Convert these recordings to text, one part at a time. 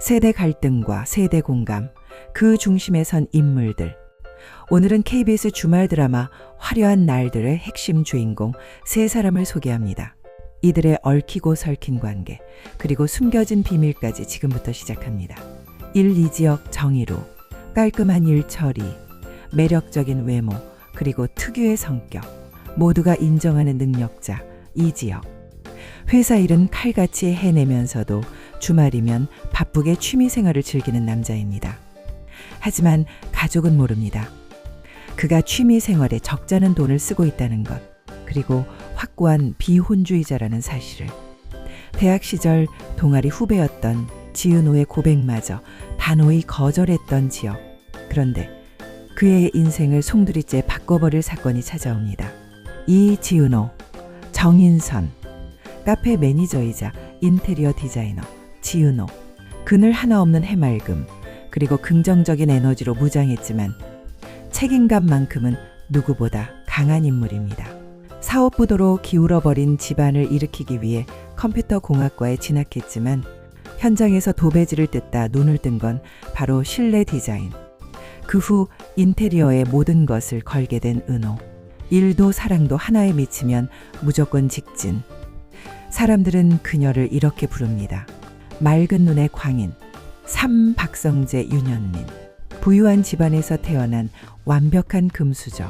세대 갈등과 세대 공감, 그 중심에 선 인물들. 오늘은 KBS 주말 드라마 화려한 날들의 핵심 주인공 세 사람을 소개합니다. 이들의 얽히고 설킨 관계, 그리고 숨겨진 비밀까지 지금부터 시작합니다. 1, 2지역 정의로, 깔끔한 일 처리, 매력적인 외모, 그리고 특유의 성격, 모두가 인정하는 능력자, 이지역. 회사 일은 칼같이 해내면서도 주말이면 바쁘게 취미 생활을 즐기는 남자입니다. 하지만 가족은 모릅니다. 그가 취미 생활에 적잖은 돈을 쓰고 있다는 것, 그리고 확고한 비혼주의자라는 사실을. 대학 시절 동아리 후배였던 지은호의 고백마저 단호히 거절했던 지역. 그런데 그의 인생을 송두리째 바꿔버릴 사건이 찾아옵니다. 이지은호, 정인선, 카페 매니저이자 인테리어 디자이너 지은호. 그늘 하나 없는 해맑음, 그리고 긍정적인 에너지로 무장했지만 책임감만큼은 누구보다 강한 인물입니다. 사업부도로 기울어버린 집안을 일으키기 위해 컴퓨터 공학과에 진학했지만 현장에서 도배지를 뜯다 눈을 뜬 건 바로 실내 디자인. 그 후 인테리어의 모든 것을 걸게 된 은호. 일도 사랑도 하나에 미치면 무조건 직진. 사람들은 그녀를 이렇게 부릅니다. 맑은 눈의 광인, 삼박성재 윤현민. 부유한 집안에서 태어난 완벽한 금수저,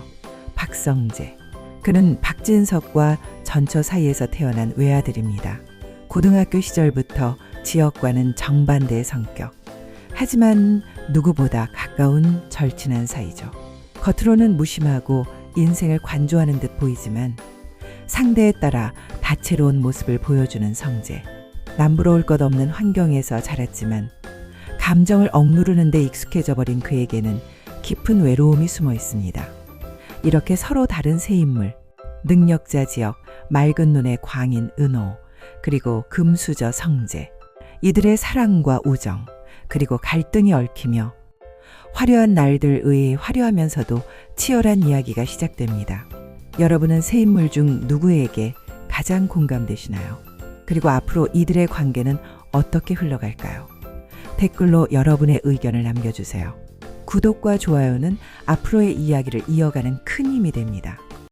박성재. 그는 박진석과 전처 사이에서 태어난 외아들입니다. 고등학교 시절부터 지역과는 정반대의 성격. 하지만 누구보다 가까운 절친한 사이죠. 겉으로는 무심하고 인생을 관조하는 듯 보이지만 상대에 따라 다채로운 모습을 보여주는 성재. 남부러울 것 없는 환경에서 자랐지만 감정을 억누르는 데 익숙해져 버린 그에게는 깊은 외로움이 숨어 있습니다. 이렇게 서로 다른 세 인물, 능력자 지역, 맑은 눈의 광인 은호, 그리고 금수저 성재. 이들의 사랑과 우정, 그리고 갈등이 얽히며 화려한 날들 의해 화려하면서도 치열한 이야기가 시작됩니다. 여러분은 세 인물 중 누구에게 가장 공감되시나요? 그리고 앞으로 이들의 관계는 어떻게 흘러갈까요? 댓글로 여러분의 의견을 남겨주세요. 구독과 좋아요는 앞으로의 이야기를 이어가는 큰 힘이 됩니다.